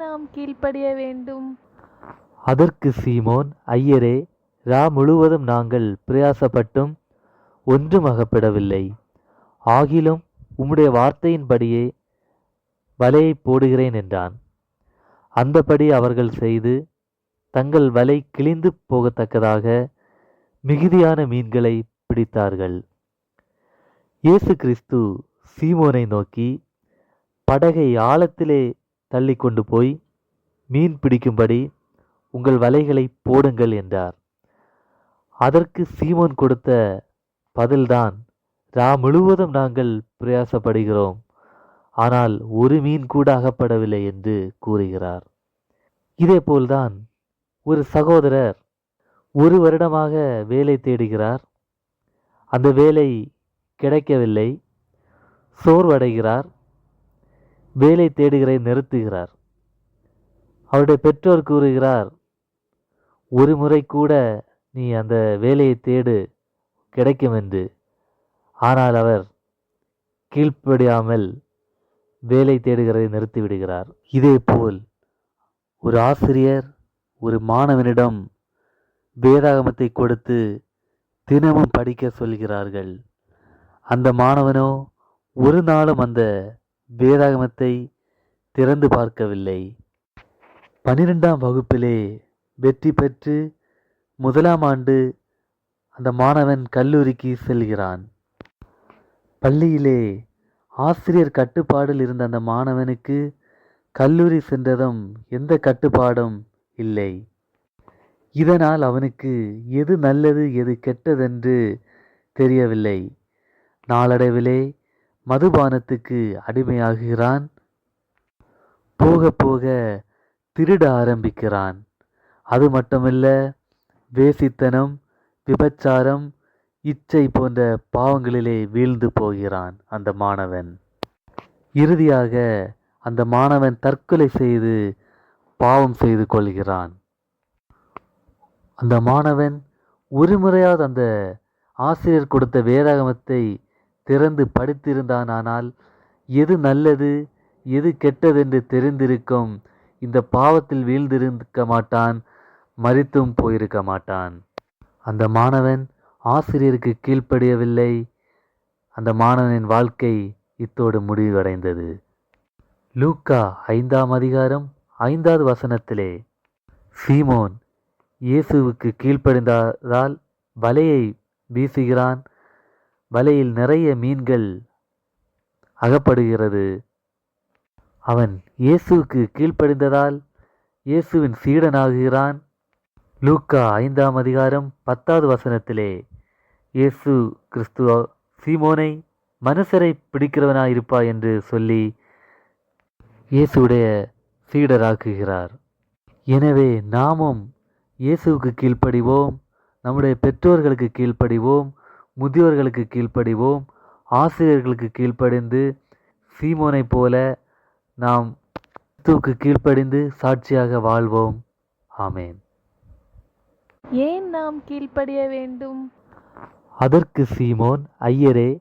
நாம் கீழ்ப்படிய வேண்டும். அதற்கு சீமோன் ஐயரே ரா முழுவதும் நாங்கள் பிரயாசப்பட்டும் ஒன்றும் அகப்படவில்லை ஆகிலும் உம்முடைய வார்த்தையின்படியே வலையை போடுகிறேன் என்றான். அந்தபடி அவர்கள் செய்து தங்கள் வலை கிழிந்து போகத்தக்கதாக மிகுதியான மீன்களை பிடித்தார்கள். இயேசு கிறிஸ்து சீமோனை நோக்கி படகை ஆழத்திலே தள்ளி கொண்டு போய் மீன் பிடிக்கும்படி உங்கள் வலைகளை போடுங்கள் என்றார். அதற்கு சீமோன் கொடுத்த பதில்தான் ரா முழுவதும் நாங்கள் பிரயாசப்படுகிறோம். ஆனால் ஒரு மீன் கூட அகப்படவில்லை என்று கூறுகிறார். இதேபோல்தான் ஒரு சகோதரர் ஒரு வருடமாக வேலை தேடுகிறார். அந்த வேலை கிடைக்கவில்லை சோர்வடைகிறார். வேலை தேடுகிறதை நிறுத்துகிறார். அவருடைய பெற்றோர் கூறுகிறார் ஒரு முறை கூட நீ அந்த வேலையை தேடு கிடைக்கும் என்று. ஆனால் அவர் கீழ்ப்படியாமல் வேலை தேடுகிறதை நிறுத்திவிடுகிறார் இதேபோல் ஒரு ஆசிரியர் ஒரு மாணவனிடம் வேதாகமத்தை கொடுத்து தினமும் படிக்க சொல்கிறார்கள். அந்த மாணவனோ ஒரு நாளும் அந்த வேதாகமத்தை திறந்து பார்க்கவில்லை. பன்னிரெண்டாம் வகுப்பிலே வெற்றி பெற்று முதலாம் ஆண்டு அந்த மாணவன் கல்லூரிக்கு செல்கிறான். பள்ளியிலே ஆசிரியர் கட்டுப்பாடில் இருந்த அந்த மாணவனுக்கு கல்லூரி சென்றதும் எந்த கட்டுப்பாடும் இல்லை. இதனால் அவனுக்கு எது நல்லது எது கெட்டதென்று தெரியவில்லை. நாளடைவிலே மதுபானத்துக்கு அடிமையாகிறான். போக போக திருட ஆரம்பிக்கிறான். அது மட்டுமல்ல வேசித்தனம் விபச்சாரம் இச்சை போன்ற பாவங்களிலே வீழ்ந்து போகிறான் அந்த மாணவன். இறுதியாக அந்த மாணவன் தற்கொலை செய்து பாவம் செய்து கொள்கிறான். அந்த மாணவன் ஒரு முறையாவது அந்த ஆசிரியர் கொடுத்த வேதாகமத்தை திறந்து படித்திருந்தானால் எது நல்லது எது கெட்டதென்று தெரிந்திருக்கும். இந்த பாவத்தில் வீழ்ந்திருக்க மாட்டான் மறித்தும் போயிருக்க மாட்டான். அந்த மாணவன் ஆசிரியருக்கு கீழ்ப்படியவில்லை. அந்த மாணவனின் வாழ்க்கை இத்தோடு முடிவடைந்தது. லூக்கா ஐந்தாம் அதிகாரம் ஐந்தாவது வசனத்திலே சீமோன் இயேசுவுக்கு கீழ்ப்படிந்ததால் வலையை வீசுகிறான். வலையில் நிறைய மீன்கள் அகப்படுகிறது. அவன் இயேசுவுக்கு கீழ்ப்படிந்ததால் இயேசுவின் சீடனாகுகிறான் லூக்கா ஐந்தாம் அதிகாரம் பத்தாவது வசனத்திலே இயேசு கிறிஸ்துவ சீமோனை மனுஷரை பிடிக்கிறவனாயிருப்பா என்று சொல்லி இயேசுடைய சீடராக்குகிறார். எனவே நாமும் இயேசுவுக்கு கீழ்ப்படிவோம் நம்முடைய பெற்றோர்களுக்கு கீழ்ப்படிவோம் முதியோர்களுக்கு கீழ்ப்படிவோம். ஆசிரியர்களுக்கு கீழ்ப்படிந்து சீமோனைப் போல நாம் கிறிஸ்துவுக்கு கீழ்ப்படிந்து சாட்சியாக வாழ்வோம். ஆமேன். ஏன் நாம் கீழ்ப்படிய வேண்டும்? அதற்கு சீமோன் ஐயரே